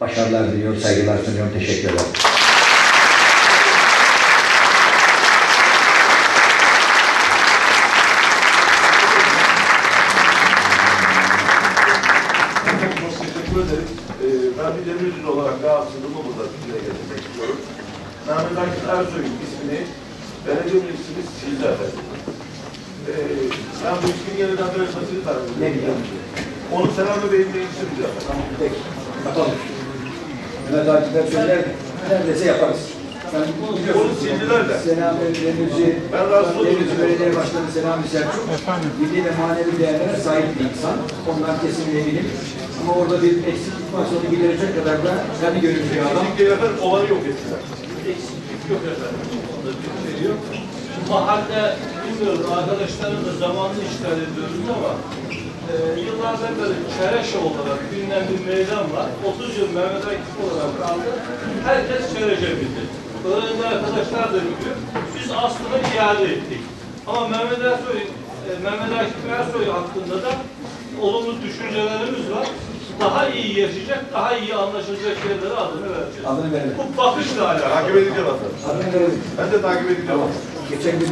başarılar diliyorum, saygılar sunuyorum. Teşekkür ederim. Ee, ben bir demirci olarak rahatsızlığımı burada dile getirmek istiyorum. Mehmet Akif Ersoy'un ismini verebilirsiniz sildi efendim. Ee, ben bu ismin yeniden verilmesini talep ediyorum. Ne diyeyim? Onu Selami Bey'in değişti mi efendim? Tamam, peki. Yapalım. Mehmet Akif'e söyler, neredeyse yaparız. Ben bunu biliyorsun. Onu sildiler de. Selami Demirci, Ben. Demirci Belediye Başkanı Selami Selçuk, milli ve manevi değerlere sahip bir insan. Ondan kesin eminim. Ama orada bir eksiklik varsa onu giderecek kadar da kendi gönüllü bir adam. Eksikliği efendim olanı yok ettiler. eksiklik yok efendim. Onda bir şey yok. Mahalle bilmiyorum arkadaşların da zamanını işgal ediyoruz ama e, yıllardan beri Çereşe olarak bilinen bir meydan var. 30 yıl Mehmet Akif olarak kaldı. Herkes Çereşe bildi. Öğrenci arkadaşlar da biliyor. Biz aslında iade ettik. Ama Mehmet Ersoy, e, Mehmet Akif Ersoy hakkında da olumlu düşüncelerimiz var. Daha iyi yaşayacak, daha iyi anlaşılacak yerlere adını vereceğiz. Adını verelim. Bu bakışla alakalı. Takip edeceğim efendim. Adını verelim. Ben de takip edeceğim. Geçen gün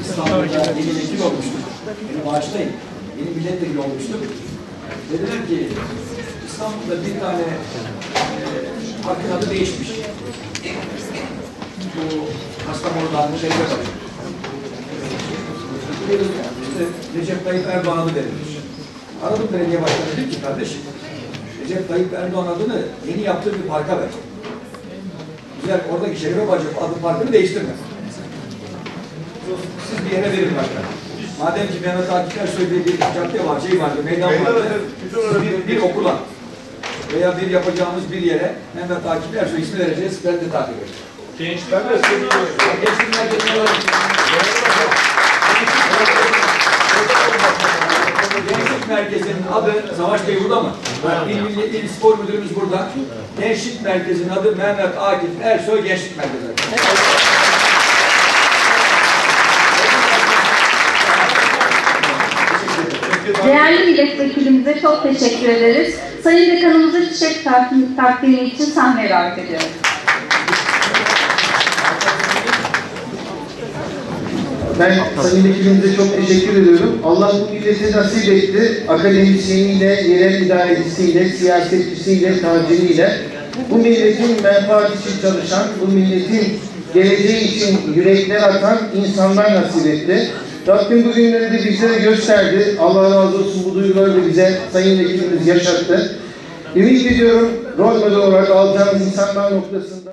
İstanbul'da yeni vekil olmuştuk. Benim ağaçtayım. Yeni milletvekili olmuştuk. Dediler ki İstanbul'da bir tane e, parkın adı değişmiş. Bu Kastamonu'dan şeyde var. Dedim, İşte Recep Tayyip Erdoğan adı verilmiş. Aradım belediye başkanı dedim ki kardeşim Recep Tayyip Erdoğan adını yeni yaptığı bir parka ver. Güzel oradaki Şerife Bacı adı parkını değiştirme. Siz bir yere verin başkan. Madem ki Mehmet Akif Ersoy bir cadde var, şey vardı, meydan vardı. bir, bir okula veya bir yapacağımız bir yere Mehmet Akif Ersoy ismi vereceğiz, ben de takip edeceğim. Gençlik Ben de seviyorum. Gençlik Merkezi'nin adı, Savaş Bey burada mı? İl, Milli, İl Spor Müdürümüz burada. Gençlik Merkezi'nin adı Mehmet Akif Ersoy Gençlik Merkezi. Değerli milletvekilimize çok teşekkür ederiz. Sayın Dekanımıza çiçek takdimi için sahneye davet ediyorum. Ben Sayın Vekilimize çok teşekkür ediyorum. Allah bu millete nasip etti. Akademisyeniyle, yerel idarecisiyle, siyasetçisiyle, taciriyle bu milletin menfaati için çalışan, bu milletin geleceği için yürekler atan insanlar nasip etti. Rabbim bu günleri de bizlere gösterdi. Allah razı olsun bu duyguları da bize Sayın Vekilimiz yaşattı. Ümit ediyorum rol model olarak alacağımız insanlar noktasında